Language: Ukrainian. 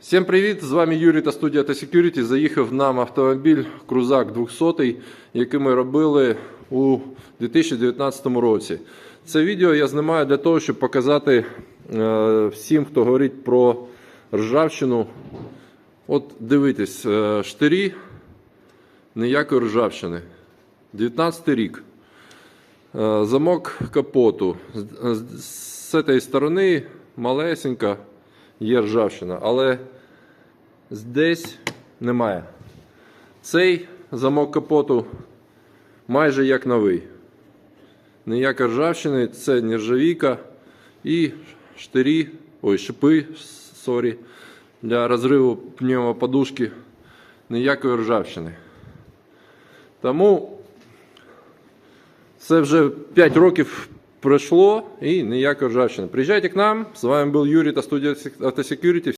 Всім привіт! З вами Юрій та студія та Security. Заїхав нам автомобіль Крузак 200, який ми робили у 2019 році. Це відео я знімаю для того, щоб показати е, всім, хто говорить про ржавчину. От дивитесь, е, штирі ніякої ржавчини. 19 рік. Е, Замок капоту. З- цієї сторони малесенька є ржавчина, але здесь немає. Цей замок капоту майже як новий. Ніяка ржавчини, це нержавійка і штирі, ой, шипи, сорі, для розриву пневмоподушки. Ніякої ржавчини. Тому це вже 5 років пройшло і ніякої ржавчини. Приїжджайте к нам. З вами був Юрій та студія Автосекюріті.